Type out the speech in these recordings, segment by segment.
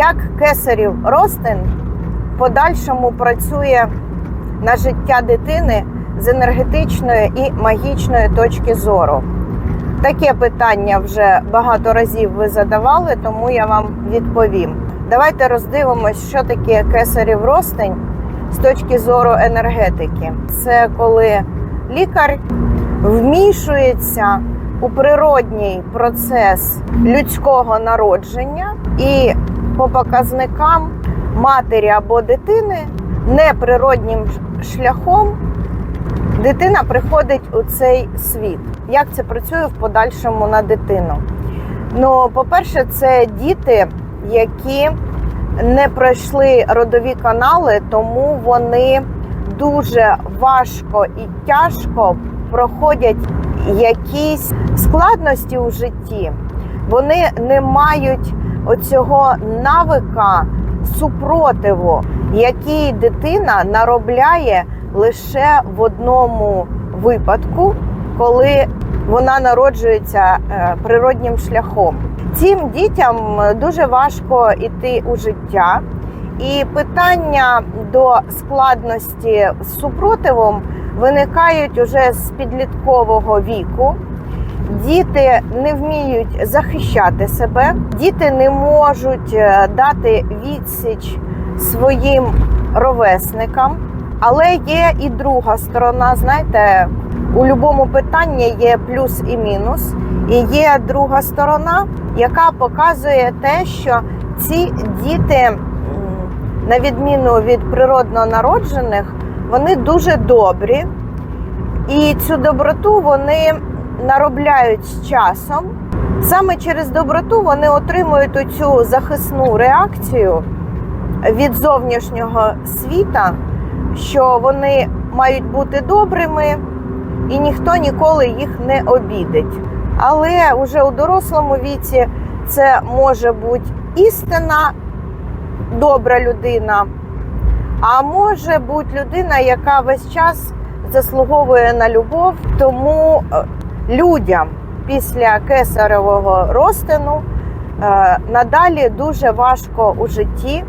як кесарів ростин в подальшому працює на життя дитини з енергетичної і магічної точки зору. Таке питання вже багато разів ви задавали, тому я вам відповім. Давайте роздивимось, що таке кесарів ростень з точки зору енергетики. Це коли лікар вмішується у природній процес людського народження і по показникам матері або дитини неприроднім шляхом дитина приходить у цей світ. Як це працює в подальшому на дитину? Ну, по-перше, це діти, які не пройшли родові канали, тому вони дуже важко і тяжко проходять якісь складності у житті. Вони не мають оцього навика супротиву, який дитина наробляє лише в одному випадку, коли вона народжується е, природнім шляхом. Цим дітям дуже важко йти у життя, і питання до складності з супротивом виникають уже з підліткового віку. Діти не вміють захищати себе, діти не можуть е, дати відсіч своїм ровесникам. Але є і друга сторона. Знаєте, у будь-якому питанні є плюс і мінус. І є друга сторона, яка показує те, що ці діти, на відміну від природно народжених, вони дуже добрі. І цю доброту вони наробляють з часом. Саме через доброту вони отримують оцю захисну реакцію від зовнішнього світа, що вони мають бути добрими, і ніхто ніколи їх не обідить. Але вже у дорослому віці це може бути істина, добра людина, а може бути людина, яка весь час заслуговує на любов. Тому е, людям після кесаревого розтину е, надалі дуже важко у житті.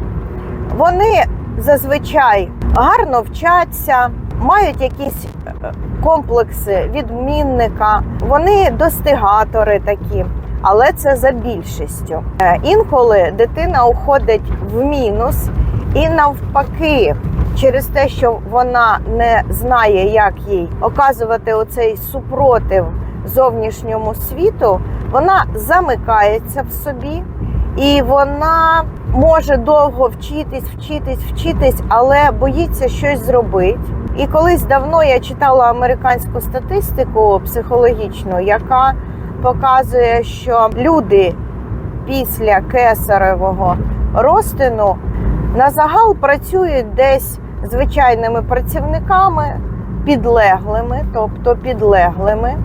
Вони зазвичай гарно вчаться, мають якісь е, комплекси відмінника, вони достигатори такі, але це за більшістю. Е, Інколи дитина уходить в мінус і навпаки. Через те, що вона не знає, як їй оказувати оцей супротив зовнішньому світу, вона замикається в собі, і вона може довго вчитись, вчитись, вчитись, але боїться щось зробити. І колись давно я читала американську статистику психологічну, яка показує, що люди після кесаревого розтину на загал працюють десь звичайними працівниками, підлеглими, тобто підлеглими,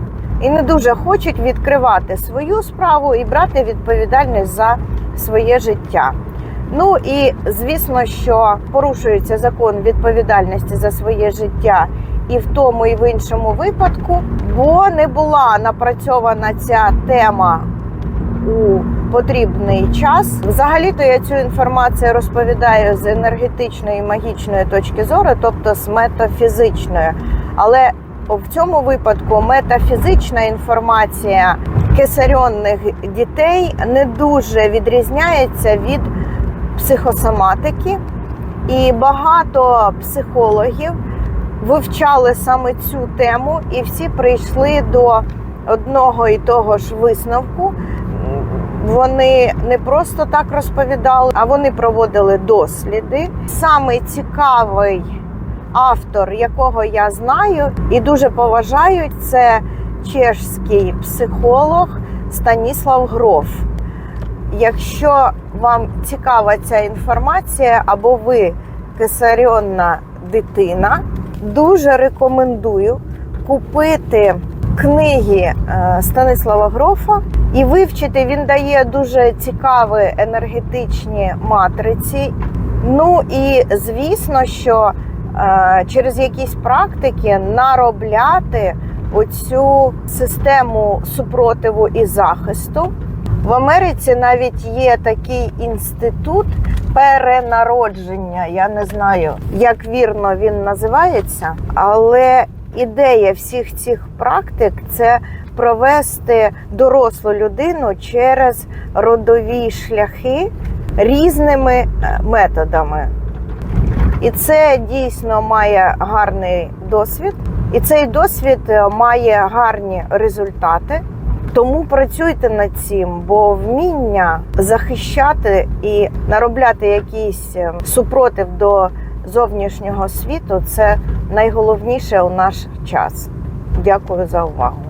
і не дуже хочуть відкривати свою справу і брати відповідальність за своє життя. Ну і звісно, що порушується закон відповідальності за своє життя і в тому, і в іншому випадку, бо не була напрацьована ця тема у потрібний час. Взагалі-то я цю інформацію розповідаю з енергетичної і магічної точки зору, тобто з метафізичної. Але в цьому випадку метафізична інформація кесарьонних дітей не дуже відрізняється від психосоматики, і багато психологів вивчали саме цю тему, і всі прийшли до одного і того ж висновку. Вони не просто так розповідали, а вони проводили досліди. Саме цікавий автор, якого я знаю і дуже поважаю, це чешський психолог Станіслав Гроф. Якщо вам цікава ця інформація, або ви кесаріонна дитина, дуже рекомендую купити книги е, Станислава Грофа і вивчити. Він дає дуже цікаві енергетичні матриці. Ну і звісно, що через якісь практики наробляти оцю систему супротиву і захисту В Америці навіть є такий інститут перенародження. Я не знаю, як вірно він називається, але ідея всіх цих практик це провести дорослу людину через родові шляхи різними е, методами. І це дійсно має гарний досвід, і цей досвід е, має гарні результати. Тому працюйте над цим, бо вміння захищати і наробляти якийсь е, супротив до зовнішнього світу це найголовніше у наш час. Дякую за увагу.